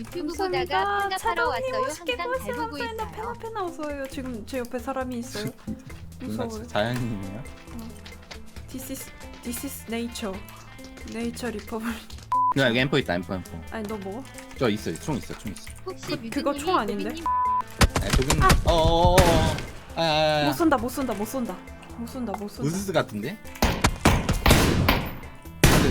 유튜브 감사합니다. 팔아 차장님 왔어요. 멋있게 항상 잘 보고 있어요. 페나 웃어요. 지금 제 옆에 사람이 있어요. 누나 무서워요. 자연인이에요? This is this is nature. Nature Republic. 누나 여기 엠포 있다 엠포 엠포 아니 너 뭐? 저 있어 총 있어 총 있어 혹시 그- 그거 총 아닌데? 아니 조금 어어어어 아야야야 못 쏜다 못 쏜다 못 쏜다 못 쏜다 못 쏜다 우스스 같은데?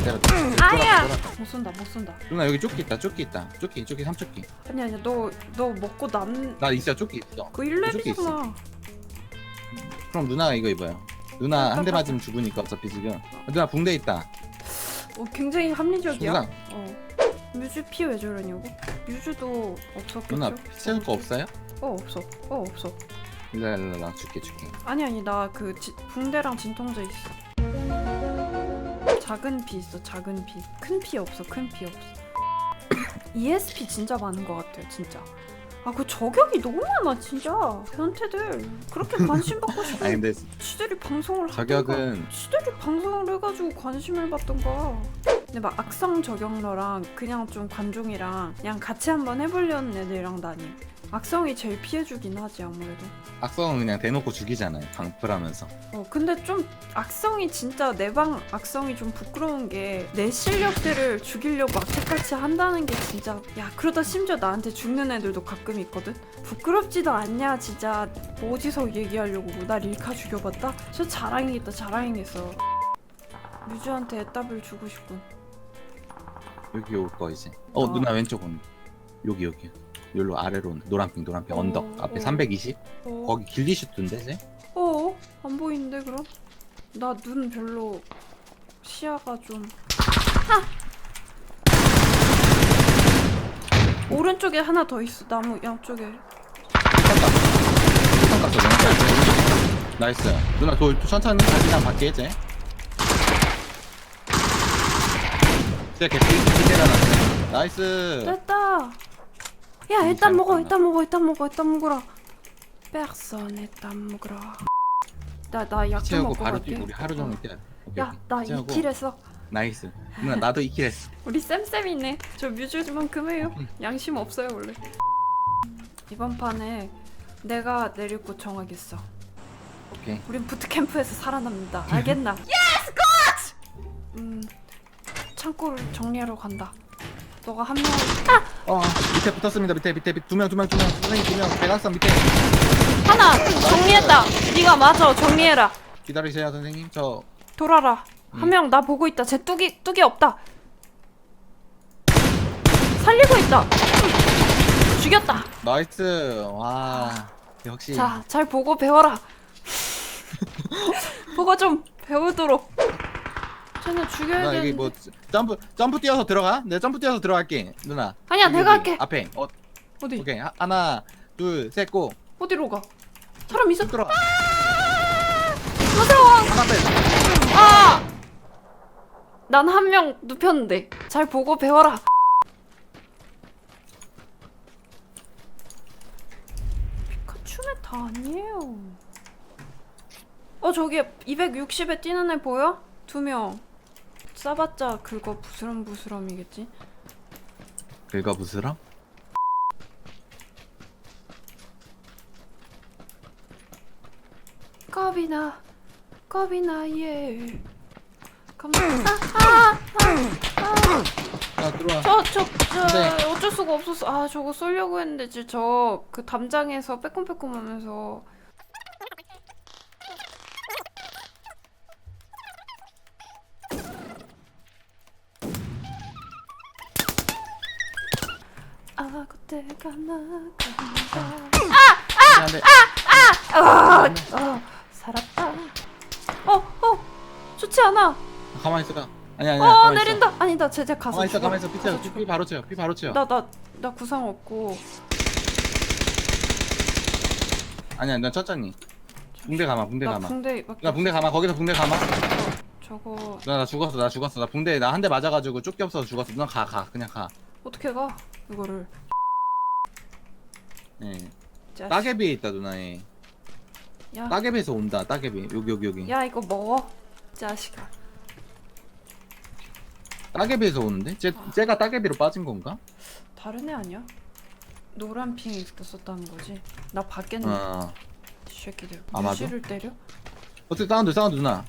때렸다 아야! 못 쏜다 못 쏜다. 누나 여기 조끼 있다 조끼 있다 조끼 조끼 삼조끼 아니 아니 너너 먹고 남그 나 있어 조끼 있어 그 무조건 있어. 1렙이잖아. 그럼 누나가 이거 입어요 누나 한 대 맞으면 죽으니까 어차피 지금 누나 붕대 있다 어, 굉장히 합리적이야. 누나 어. 뮤즈 피 왜 저러냐고? 뮤즈도 없었겠죠? 누나 채울 거 없어요? 어 없어. 어 없어. 일로 일로 나 줄게 줄게 아니 아니 나 그 붕대랑 진통제 있어. 작은 피 있어 작은 피. 큰 피 없어 큰 피 없어. ESP 진짜 많은 것 같아요 진짜. 아 그 저격이 너무 많아 진짜. 변태들 그렇게 관심 받고. 아니 근데 치들이 방송을 하던가. 저격은 치들이 방송을 해가지고 관심을 받던가. 근데 막 악성 저격러랑 그냥 좀 관종이랑 그냥 같이 한번 해보려는 애들이랑 다니. 악성이 제일 피해주긴 하지 아무래도. 악성은 그냥 대놓고 죽이잖아요 방풀하면서. 어 근데 좀 악성이 진짜 내방 악성이 좀 부끄러운 게 내 실력들을 죽이려고 악착같이 한다는 게 진짜 야 그러다 심지어 나한테 죽는 애들도 가끔 있거든? 부끄럽지도 않냐 진짜. 뭐 어디서 얘기하려고 나 릴카 죽여봤다? 저 자랑이겠다 자랑이겠어 뮤즈한테 애답을 주고 싶군. 여기 올 거 이제. 어 어. 누나 왼쪽 온 여기 여기 여기로 아래로 노란핑 노란핑 어, 언덕 앞에 어. 320 어, 거기 길리 슈트인데 이제 어? 안 보이는데 그럼? 나 눈 별로 시야가 좀. 아! 오른쪽에 하나 더 있어 나무 양쪽에. 형 갔어 누나 나이스. 누나 돌 천천히 다시 그냥 밖에 이제 진짜 개피 때려놨어 나이스. 됐다 야 음, 일단 먹어? 일단 먹어 일단 먹어 일단 먹어라 백선 일단 먹어라 나나 약 좀 채우고 먹고 바로 갈게 우리 하루 종일 뛰어 야나. 2킬 했어 나이스 누나 나도 2킬 했어 우리 쌤쌤이네 저 뮤즈만큼 해요 음. 양심 없어요 원래 이번 판에 내가 내릴 곳 정하겠어 오케이 우린 부트캠프에서 살아납니다. 알겠나? 예스 굿! 음 창고를 정리하러 간다. 너가 한 명. 어 밑에 붙었습니다 밑에 밑에 두명두명두명 선생님 두명 대각선 밑에 하나 정리했다. 네가 맞아 정리해라. 기다리세요 선생님 저 돌아라. 음. 한명 나 보고 있다. 쟤 뚝이 뚝이 없다. 살리고 있다. 죽였다. 나이스 와 역시 자, 잘 보고 배워라. 보고 좀 배우도록. 쟤는 죽여야 누나 여기 되는데. 뭐 점프 점프 뛰어서 들어가 내가 점프 뛰어서 들어갈게 누나 아니야, 여기, 내가 여기 할게. 앞에 어 어디? 오케이 하, 하나 둘셋 고 어디로 가? 사람 있어? 들어가 무서워. 하나 빼 아! 난한 명 눕혔는데 잘 보고 배워라. 피카츄네 다 아니에요. 어 저기 260에 뛰는 애 보여? 두 명. 싸봤자 그거 부스럼부스럼이겠지? 긁어 부스럼 겁이나 겁이나 예. 감사. 아, 아, 자 들어와 저, 저, 저, 네. 어쩔 수가 없었어. 아, 저거 쏠려고 했는데, 저, 그 담장에서 빼꼼빼꼼 하면서. 아, 그때가 나간다. 안돼 아, 아, 살았다. 어, 어, 좋지 않아. 가만히 있어가 아니 아니 어, 내린다. 아니다, 제재 가서. 가만히 있어. 가만히 있어 피 가서 죽어. 피 바로 채워 피 바로 채워 나, 나, 나 구상 없고. 아니야 난 천천히 붕대 감아 붕대 나 감아 붕대, 나 붕대 감아 거기서 붕대 감아 저거 누나 나 죽었어 나 죽었어 나 붕대 나 한 대 맞아가지고 쫓기 없어서 죽었어 누나 가 가 그냥 가 어떻게 가? 이거를. 예. 자식. 따개비에 있다 누나에 야, 따개비에서 온다 따개비 여기 여기 여기 야 이거 먹어. 자식아. 따개비에서 오는데? 쟤, 쟤가 따개비로 빠진 건가? 다른 애 아니야? 노란 핑 있었다는 거지? 나 봤겠네 어이 새끼들 아, 맞아? 무시를 때려? 어떻게 사운드 사운드 누나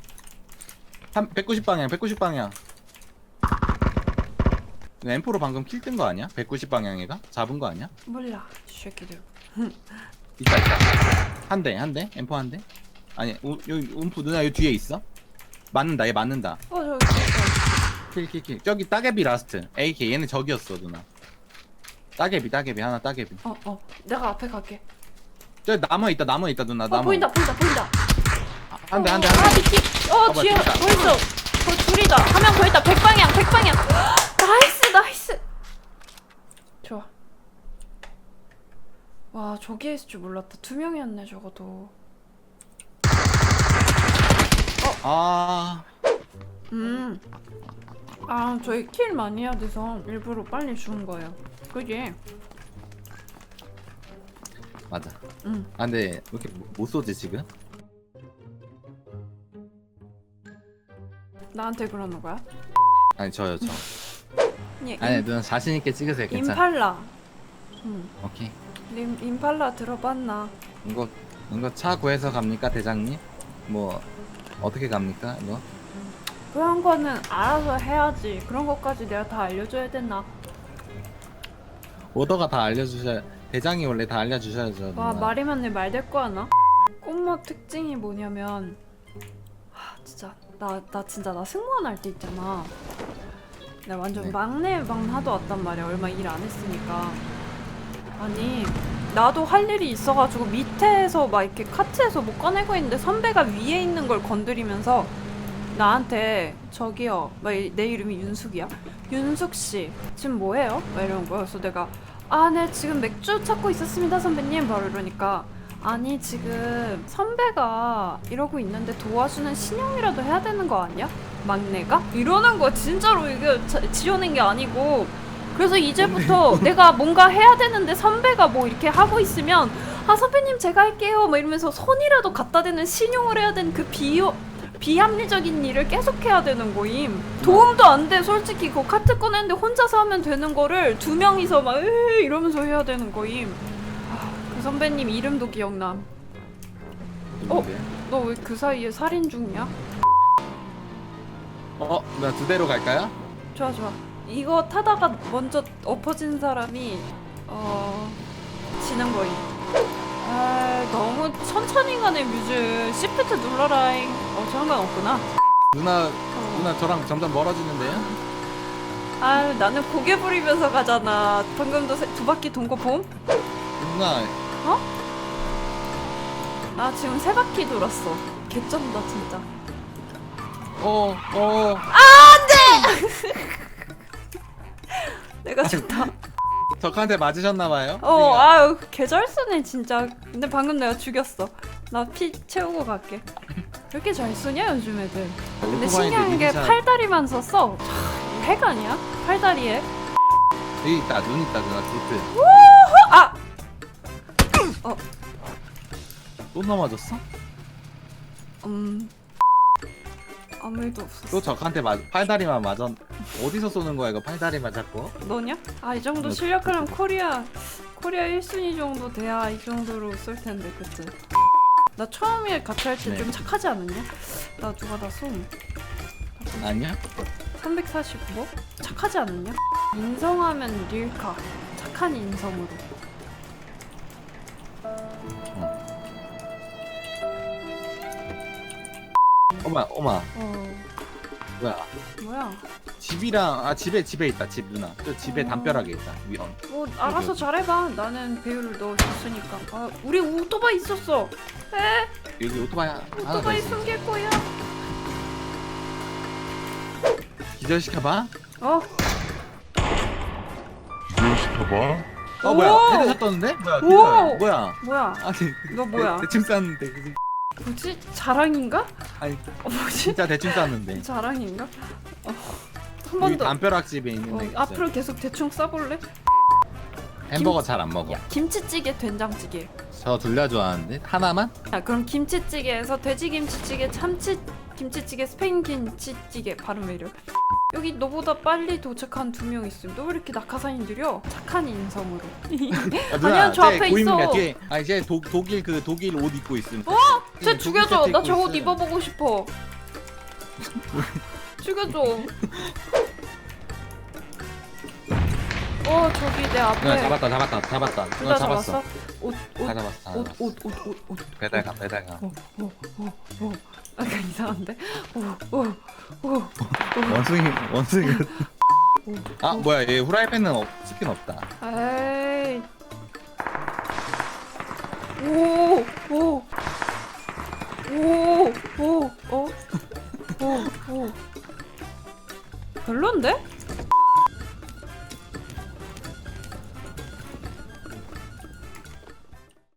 한 190 방향 190 방향 M4로 방금 킬 뜬 거 아니야? 190 방향이가? 잡은 거 아니야? 몰라 이 새끼들. 있다 있다. 한 대 한 대? M4 한 대? 아니 우, 여기 움프 누나 여기 뒤에 있어? 맞는다 얘 맞는다. 어 저기 있어. 킬킬킬. 저기 따개비 라스트. AK 얘네 적이었어 누나. 따개비 따개비. 하나 따개비. 어, 어. 내가 앞에 갈게. 저기 나무 있다 나무 있다 누나 어 나무 보인다 보인다 보인다. 한대 한 대 아 한대. 미끼 어 봐봐, 뒤에 둘이다. 보였어 어 둘이다. 한 명 보였다. 백방향 백방향. 나이스 좋아 와 저기에 있을 줄 몰랐다 두 명이었네 적어도 아 음. 아, 저희 킬 많이 해야 돼서 일부러 빨리 죽은 거예요. 그게? 맞아 응. 아 근데 왜 이렇게 못 쏘지 지금? 나한테 그러는 거야? 아니 저요 저 예, 아니 임, 누나 자신 있게 찍으세요 괜찮아 임팔라. 응. 오케이 임, 임팔라 들어봤나? 이거 이거 차 구해서 갑니까 대장님? 뭐 어떻게 갑니까 이거? 그런 거는 알아서 해야지. 그런 것까지 내가 다 알려줘야 되나? 오더가 다 알려주셔야 대장이 원래 다 알려주셔야죠 와, 누나. 말이면 내 말 될 거 하나? 꽃모 특징이 뭐냐면, 하, 진짜, 나, 나 진짜 나 승무원 할 때 있잖아. 나 완전 네. 막내만 하도 왔단 말이야. 얼마 일 안 했으니까. 아니, 나도 할 일이 있어가지고 밑에서 막 이렇게 카트에서 못 꺼내고 있는데 선배가 위에 있는 걸 건드리면서 나한테 저기요, 막 내 이름이 윤숙이야. 윤숙 씨, 지금 뭐해요? 막 이러는 거야. 그래서 내가 아, 네, 지금 맥주 찾고 있었습니다, 선배님. 바로 이러니까 아니 지금 선배가 이러고 있는데 도와주는 신용이라도 해야 되는 거 아니야? 막내가? 이러는 거야 진짜로 이게 자- 지어낸 게 아니고. 그래서 이제부터 내가 뭔가 해야 되는데 선배가 뭐 이렇게 하고 있으면 아 선배님 제가 할게요. 막 이러면서 손이라도 갖다 대는 신용을 해야 되는 그 비호 비합리적인 일을 계속 해야 되는 거임. 도움도 안 돼 솔직히. 그 카트 꺼냈는데 혼자서 하면 되는 거를 두 명이서 막으 이러면서 해야 되는 거임. 아, 그 선배님 이름도 기억남 누군데? 너왜 그 사이에 살인 중이야? 어? 누나 두 대로 갈까요? 좋아 좋아 이거 타다가 먼저 엎어진 사람이 어 지는 거임 아 너무 천천히 가네 뮤즈 시프트 눌러라잉 어 상관없구나 누나 어. 누나 저랑 점점 멀어지는데요? 아 나는 고개 부리면서 가잖아 방금도 세- 두 바퀴 돈거 봄? 누나 나 지금 세 바퀴 돌았어. 개쩐다 진짜. 어 어. 내가 좋다 적한테 맞으셨나봐요? 어 아유 개잘 쓰네 진짜. 근데 방금 내가 죽였어. 나 피 채우고 갈게. 왜 이렇게 잘 쓰냐 요즘 애들? 근데 신기한 게 팔다리만 썼어. 참, 핵 아니야? 팔다리에? 여기 있다 눈 있다 누나 두트. 아! 또 넘어졌어? 음 아무 일도 없었어 또 적한테 맞 팔다리만 맞았 어디서 쏘는 거야 이거 팔다리만 잡고? 너냐? 아 이 정도 너- 실력하면 코리아 코리아 1순위 정도 돼야 이 정도로 쓸 텐데 그치? 나 처음에 같이 할 때 좀 네. 착하지 않았냐? 나 누가 나 쏨. 아니야? 345? 착하지 않았냐? 인성하면 릴카 착한 인성으로 어마 어마. 어. 뭐야? 뭐야? 집이랑 아 집에 집에 있다 집 누나. 저 집에 어. 담벼락에 있다 위험. 뭐 알아서 잘해봐. 나는 배율을 넣어줬으니까. 아 우리 오토바이 있었어. 에? 여기 오토바이 하- 하나 더 오토바이 있어. 숨길 거야. 기절시켜봐. 어? 기절시켜봐. 어 뭐야? 오! 헤드샷 떴는데? 뭐야 오! 기절 뭐야? 뭐야? 아니 너 뭐야? 대, 대충 쐈는데 그지? 뭐지 자랑인가? 아니 어, 뭐지 진짜 대충 쐈는데 자랑인가? 어, 한 여기 번 더. 담벼락 집에 있는 어, 있어 앞으로 계속 대충 싸볼래? 햄버거 잘 안 먹어 야 김치찌개 된장찌개 저 둘 다 좋아하는데 하나만? 야 그럼 김치찌개에서 돼지김치찌개 참치 김치찌개 스페인 김치찌개. 발음 왜 이래? 여기 너보다 빨리 도착한 두 명 있음. 너 왜 이렇게 낙하산이 느려 착한 인성으로. 아, 아니야, 저 앞에 고인물이야, 있어. 뒤에 아니 쟤 독, 독일 그 독일 옷 입고 있음. 어? 쟤 독일 죽여줘. 나 저 옷. 입어보고 싶어. 죽여줘 어 저기 내 앞에 잡았다 잡았다 잡았다 둘 누나 다 잡았어 잡았어? 옷, 옷, 다 잡았어 다 잡았어 옷, 옷, 옷, 옷. 배달 가 배달가 오, 오, 오, 오. 약간 이상한데? 오, 오, 오, 오. 원숭이 원숭이 오, 아 오. 뭐야 얘 후라이팬은 없, 치킨 없다 에이. 오, 오. 오, 오, 어? 오, 오. 별론데?